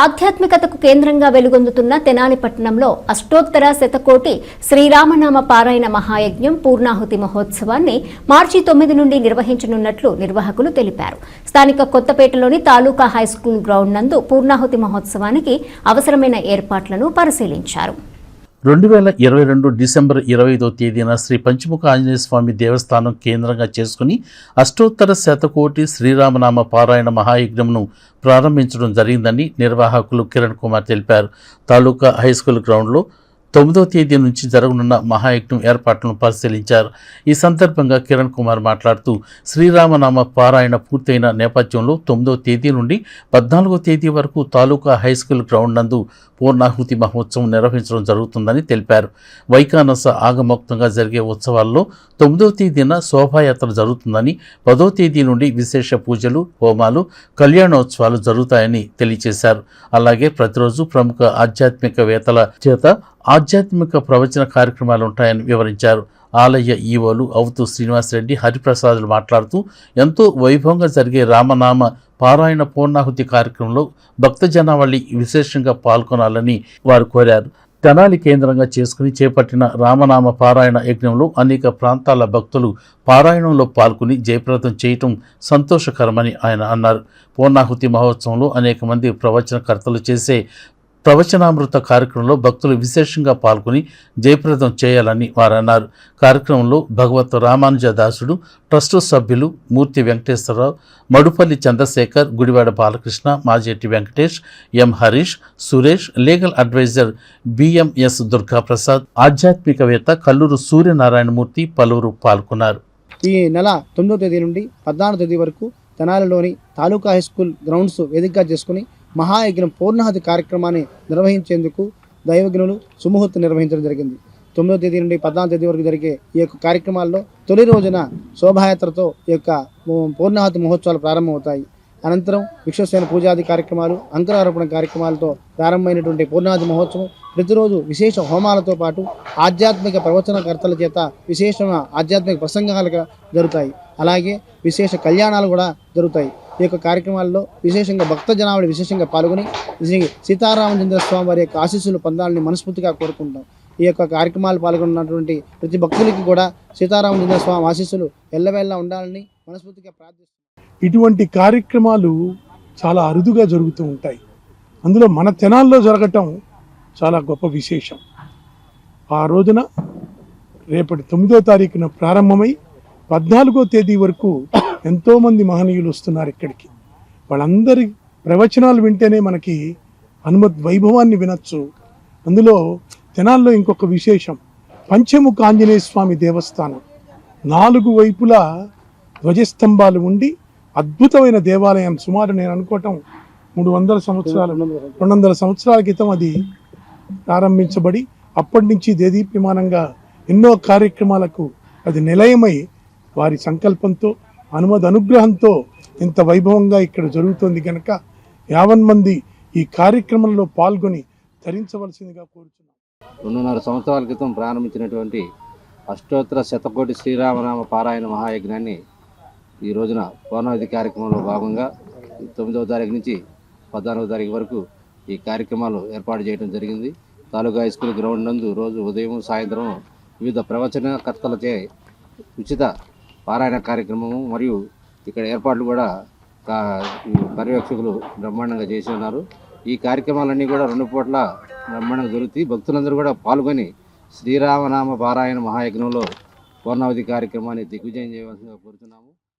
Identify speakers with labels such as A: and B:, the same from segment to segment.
A: ఆధ్యాత్మికతకు కేంద్రంగా వెలుగొందుతున్న తెనాలి పట్టణంలో అష్టోత్తర శతకోటి శ్రీరామనామ పారాయణ మహాయజ్ఞం పూర్ణాహుతి మహోత్సవాన్ని మార్చి తొమ్మిది నుండి నిర్వహించనున్నట్లు నిర్వాహకులు తెలిపారు. స్థానిక కొత్తపేటలోని తాలూకా హైస్కూల్ గ్రౌండ్ నందు పూర్ణాహుతి మహోత్సవానికి అవసరమైన ఏర్పాట్లను పరిశీలించారు.
B: రెండు వేల ఇరవై రెండు డిసెంబర్ ఇరవై ఐదో తేదీన శ్రీ పంచముఖ ఆంజనేయ స్వామి దేవస్థానం కేంద్రంగా చేసుకుని అష్టోత్తర శతకోటి శ్రీరామనామ పారాయణ మహాయజ్ఞంను ప్రారంభించడం జరిగిందని నిర్వాహకులు కిరణ్ కుమార్ తెలిపారు. తాలూకా హై స్కూల్ గ్రౌండ్లో తొమ్మిదో తేదీ నుంచి జరగనున్న మహాయజ్ఞం ఏర్పాట్లను పరిశీలించారు. ఈ సందర్భంగా కిరణ్ కుమార్ మాట్లాడుతూ శ్రీరామనామ పారాయణ పూర్తయిన నేపథ్యంలో తొమ్మిదో తేదీ నుండి పద్నాలుగో తేదీ వరకు తాలూకా హై స్కూల్ గ్రౌండ్ నందు పూర్ణాహుతి మహోత్సవం నిర్వహించడం జరుగుతుందని తెలిపారు. వైకానస ఆగమోక్తంగా జరిగే ఉత్సవాల్లో తొమ్మిదో తేదీన శోభాయాత్ర జరుగుతుందని పదో తేదీ నుండి విశేష పూజలు హోమాలు కళ్యాణోత్సవాలు జరుగుతాయని తెలియజేశారు. అలాగే ప్రతిరోజు ప్రముఖ ఆధ్యాత్మికవేత్తల చేత ఆధ్యాత్మిక ప్రవచన కార్యక్రమాలు ఉంటాయని వివరించారు. ఆలయ ఈవోలు అవుతూ శ్రీనివాసరెడ్డి హరిప్రసాదులు మాట్లాడుతూ ఎంతో వైభవంగా జరిగే రామనామ పారాయణ పూర్ణాహుతి కార్యక్రమంలో భక్త జనావళి విశేషంగా పాల్గొనాలని వారు కోరారు. తెనాలి కేంద్రంగా చేసుకుని చేపట్టిన రామనామ పారాయణ యజ్ఞంలో అనేక ప్రాంతాల భక్తులు పారాయణంలో పాల్గొని జయప్రదం చేయటం సంతోషకరమని ఆయన అన్నారు. పూర్ణాహుతి మహోత్సవంలో అనేక మంది ప్రవచనకర్తలు చేసే ప్రవచనామృత కార్యక్రమంలో భక్తులు విశేషంగా పాల్గొని జయప్రదం చేయాలని వారు అన్నారు కార్యక్రమంలో భగవత్ రామానుజ దాసుడు ట్రస్టు సభ్యులు Murthy Venkateswararao Madupalli Chandrasekhar Gudivada Balakrishna Majeti Venkatesh M Harish Suresh legal advisor BMS Durgaprasad ఆధ్యాత్మికవేత్త కల్లూరు సూర్యనారాయణమూర్తి పలువురు పాల్గొన్నారు.
C: ఈ నెల తొమ్మిదో తేదీ నుండి పద్నాలుగు తేదీ వరకు తెనాలిలోని తాలూకా హై స్కూల్ గ్రౌండ్స్ వేదికగా చేసుకుని మహాయజ్ఞం పూర్ణాహతి కార్యక్రమాన్ని నిర్వహించేందుకు దైవజ్ఞులు సుముహూర్తం నిర్వహించడం జరిగింది. తొమ్మిదో తేదీ నుండి పద్నాలుగు తేదీ వరకు జరిగే ఈ యొక్క కార్యక్రమాల్లో తొలి రోజున శోభాయాత్రతో ఈ యొక్క పూర్ణాహతి మహోత్సవాలు ప్రారంభమవుతాయి. అనంతరం విశ్వసేన పూజాది కార్యక్రమాలు అంకురారోపణ కార్యక్రమాలతో ప్రారంభమైనటువంటి పూర్ణాది మహోత్సవం ప్రతిరోజు విశేష హోమాలతో పాటు ఆధ్యాత్మిక ప్రవచనకర్తల చేత విశేషమైన ఆధ్యాత్మిక ప్రసంగాలుగా జరుగుతాయి. అలాగే విశేష కళ్యాణాలు కూడా జరుగుతాయి. ఈ యొక్క కార్యక్రమాల్లో విశేషంగా భక్త జనాభా విశేషంగా పాల్గొని శ్రీ సీతారామచంద్ర స్వామి వారి యొక్క ఆశీస్సులు పొందాలని మనస్ఫూర్తిగా కోరుకుంటాం ఈ యొక్క కార్యక్రమాలు పాల్గొన్నటువంటి ప్రతి భక్తులకి కూడా సీతారామచంద్ర స్వామి ఆశీస్సులు ఎల్లవేళ్ళ ఉండాలని మనస్ఫూర్తిగా ప్రార్థిస్తున్నాం.
D: ఇటువంటి కార్యక్రమాలు చాలా అరుదుగా జరుగుతూ ఉంటాయి. అందులో మన తెనాల్లో జరగటం చాలా గొప్ప విశేషం. ఆ రోజున రేపటి తొమ్మిదో తారీఖున ప్రారంభమై పద్నాలుగో తేదీ వరకు ఎంతోమంది మహనీయులు వస్తున్నారు ఇక్కడికి. వాళ్ళందరి ప్రవచనాలు వింటేనే మనకి హనుమత్ వైభవాన్ని వినొచ్చు. అందులో తెనాల్లో ఇంకొక విశేషం. పంచముఖ ఆంజనేయ స్వామి దేవస్థానం. నాలుగు వైపులా ధ్వజస్తంభాలు ఉండి అద్భుతమైన దేవాలయం సుమారు నేను అనుకోవటం మూడు వందల సంవత్సరాలు రెండు వందల సంవత్సరాల క్రితం అది ప్రారంభించబడి అప్పటి నుంచి దేదీప్యమానంగా ఎన్నో కార్యక్రమాలకు అది నిలయమై వారి సంకల్పంతో హనుమద్ అనుగ్రహంతో ఇంత వైభవంగా ఇక్కడ జరుగుతోంది కనుక యావన్ మంది ఈ కార్యక్రమంలో పాల్గొని ధరించవలసిందిగా కోరుచున్నాం.
E: రెండున్నర సంవత్సరాల క్రితం ప్రారంభించినటువంటి అష్టోత్తర శతకోటి శ్రీరామనామ పారాయణ మహాయజ్ఞాన్ని ఈ రోజున పౌర్ణావతి కార్యక్రమంలో భాగంగా తొమ్మిదవ తారీఖు నుంచి పద్నాలుగో తారీఖు వరకు ఈ కార్యక్రమాలు ఏర్పాటు చేయడం జరిగింది. తాలూకా హై స్కూల్ గ్రౌండ్ నందు రోజు ఉదయం సాయంత్రం వివిధ ప్రవచనకర్తలచే ఉచిత పారాయణ కార్యక్రమము మరియు ఇక్కడ ఏర్పాట్లు కూడా కా- పర్యవేక్షకులు బ్రహ్మాండంగా చేసి ఉన్నారు. ఈ కార్యక్రమాలన్నీ కూడా రెండు పూట్ల బ్రహ్మాండంగా జరుగుతాయి. భక్తులందరూ కూడా పాల్గొని శ్రీరామనామ పారాయణ మహాయజ్ఞంలో పూర్ణావతి కార్యక్రమాన్ని దిగ్విజయం చేయవలసిందిగా కోరుతున్నాము.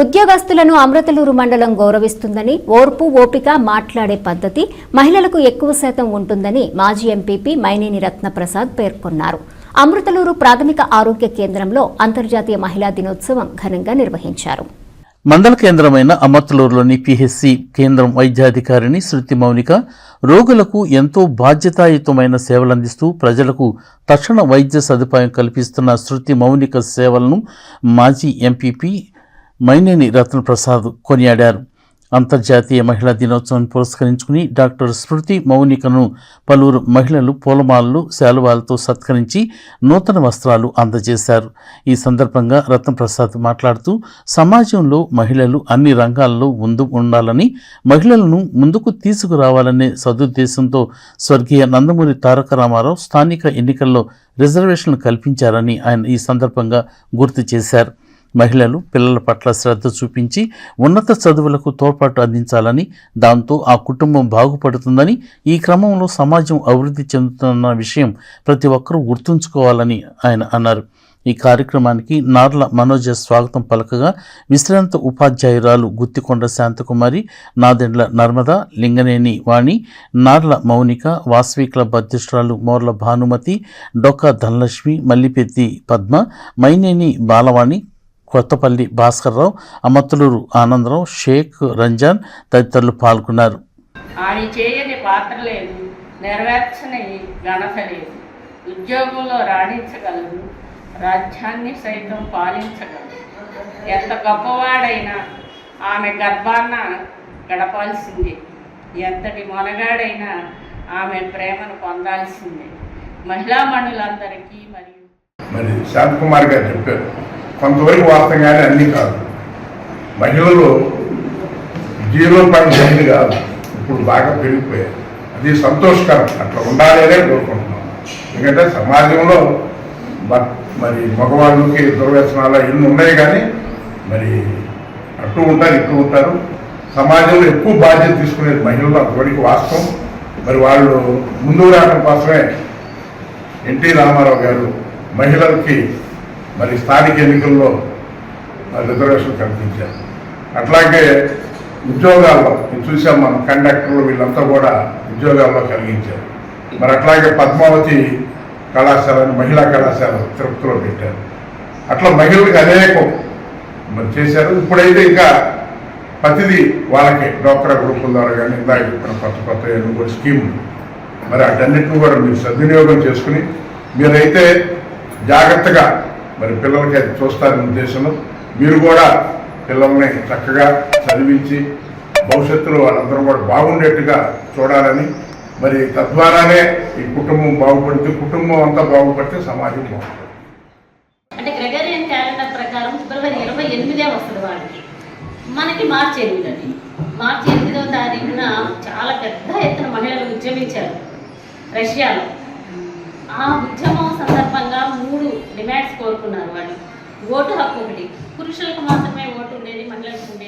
A: ఉద్యోగస్తులను అమృతలూరు మండలం గౌరవిస్తుందని ఓర్పు ఓపిక మాట్లాడే పద్ధతి మహిళలకు ఎక్కువ శాతం ఉంటుందని మాజీ ఎంపీపీ మైనేని రత్నప్రసాద్ పేర్కొన్నారు. అమృతలూరు ప్రాథమిక ఆరోగ్య కేంద్రంలో అంతర్జాతీయ మహిళా దినోత్సవం ఘనంగా నిర్వహించారు.
B: మండల కేంద్రమైన అమర్తలూరులోని పిహెచ్సి కేంద్రం వైద్యాధికారిని శృతి మౌనిక రోగులకు ఎంతో బాధ్యతాయుతమైన సేవలందిస్తూ ప్రజలకు తక్షణ వైద్య సదుపాయం కల్పిస్తున్న శృతి మౌనిక సేవలను మాజీ ఎంపీపీ మైనేని రత్నప్రసాద్ కొనియాడారు. అంతర్జాతీయ మహిళా దినోత్సవం పురస్కరించుకుని డాక్టర్ స్మృతి మౌనికను పలువురు మహిళలు పూలమాలలు శాలువాలతో సత్కరించి నూతన వస్త్రాలు అందజేశారు. ఈ సందర్భంగా రత్నప్రసాద్ మాట్లాడుతూ సమాజంలో మహిళలు అన్ని రంగాల్లో ముందు ఉండాలని మహిళలను ముందుకు తీసుకురావాలనే సదుద్దేశంతో స్వర్గీయ నందమూరి తారక రామారావు స్థానిక ఎన్నికల్లో రిజర్వేషన్లు కల్పించారని ఆయన ఈ సందర్భంగా గుర్తు చేశారు. మహిళలు పిల్లల పట్ల శ్రద్ధ చూపించి ఉన్నత చదువులకు తోడ్పాటు అందించాలని దాంతో ఆ కుటుంబం బాగుపడుతుందని ఈ క్రమంలో సమాజం అభివృద్ధి చెందుతున్న విషయం ప్రతి ఒక్కరూ గుర్తుంచుకోవాలని ఆయన అన్నారు. ఈ కార్యక్రమానికి నార్ల మనోజ స్వాగతం పలకగా విశ్రాంత ఉపాధ్యాయురాలు గుత్తికొండ శాంతకుమారి నాదెండ్ల నర్మద లింగనేని వాణి నార్ల మౌనిక వాసవి క్లబ్ అధ్యక్షురాలు మోర్ల భానుమతి డొక్కా ధనలక్ష్మి మల్లిపెత్తి పద్మ మైనేని బాలవాణి కొత్తపల్లి భాస్కర్రావు అమతులూరు ఆనందరావు షేక్ రంజాన్ తదితరులు పాల్గొన్నారు.
F: ఆడి చేయని పాత్ర లేదు నెరవేర్చని ఘనత లేదు ఉద్యోగంలో రాణించగలరు రాజ్యాన్ని సైతం పాలించగలరు ఎంత గొప్పవాడైనా ఆమె గర్భాన్న గడపాల్సిందే. ఎంతటి మొనగాడైనా ఆమె ప్రేమను పొందాల్సిందే. మహిళామణులందరికీ మరియు
G: మరి శాంతకుమార్ గారు చెప్పారు. కొంతవరకు వాస్తవం కానీ అన్నీ కాదు. మహిళలు జీరో పాయింట్ ఎనిమిది కాదు. ఇప్పుడు బాగా పెరిగిపోయాయి. అది సంతోషకరం. అట్లా ఉండాలనే కోరుకుంటున్నాం. ఎందుకంటే సమాజంలో మరి మగవాళ్ళకి దుర్వ్యసనాలు ఎన్ని ఉన్నాయి కానీ మరి అటు ఉంటారు ఇటు ఉంటారు. సమాజంలో ఎక్కువ బాధ్యత తీసుకునేది మహిళలు అంతవరకు వాస్తవం. మరి వాళ్ళు ముందుకు రావడం కోసమే ఎన్టీ రామారావు గారు మహిళలకి మరి స్థానిక ఎన్నికల్లో మరి రిజర్వేషన్ కల్పించారు. అట్లాగే ఉద్యోగాల్లో ఇది చూసాం మనం కండక్టర్లు వీళ్ళంతా కూడా ఉద్యోగాల్లో కలిగించారు. మరి అట్లాగే పద్మావతి కళాశాలని మహిళా కళాశాల తిరుపతిలో పెట్టారు. అట్లా మహిళలకు అనేకం మరి చేశారు. ఇప్పుడైతే ఇంకా ప్రతిదీ వాళ్ళకే. డోక్రా గ్రూపుల ద్వారా కానీ ఇందాక చెప్పిన కొత్త కొత్త ఏదో కూడా స్కీములు మరి అటన్నిటిని కూడా మీరు సద్వినియోగం చేసుకుని మీరైతే జాగ్రత్తగా మరి పిల్లలకి అది చూస్తారని ఉద్దేశంలో మీరు కూడా పిల్లల్ని చక్కగా చదివించి భవిష్యత్తులో వాళ్ళందరూ కూడా బాగుండేట్టుగా చూడాలని మరి తద్వారానే ఈ కుటుంబం బాగుపడితే కుటుంబం అంతా బాగుపడితే సమాజం బాగుపడుతుంది
H: అంటే గ్రెగరియన్ క్యాలెండర్ ప్రకారం ఫిబ్రవరి ఇరవై ఎనిమిదే వస్తుంది వాడికి. మనకి మార్చి ఎనిమిది మార్చి ఎనిమిదవ తారీఖున చాలా పెద్ద ఎత్తున మహిళలు ఉద్యమించారు రష్యాలో. ఆ ఉద్యమం సందర్భంగా మూడు డిమాండ్స్ కోరుకున్నారు వాళ్ళు. ఓటు హక్కు ఒకటి. పురుషులకు మాత్రమే ఓటు ఉండేది మహిళలకు ఉండేది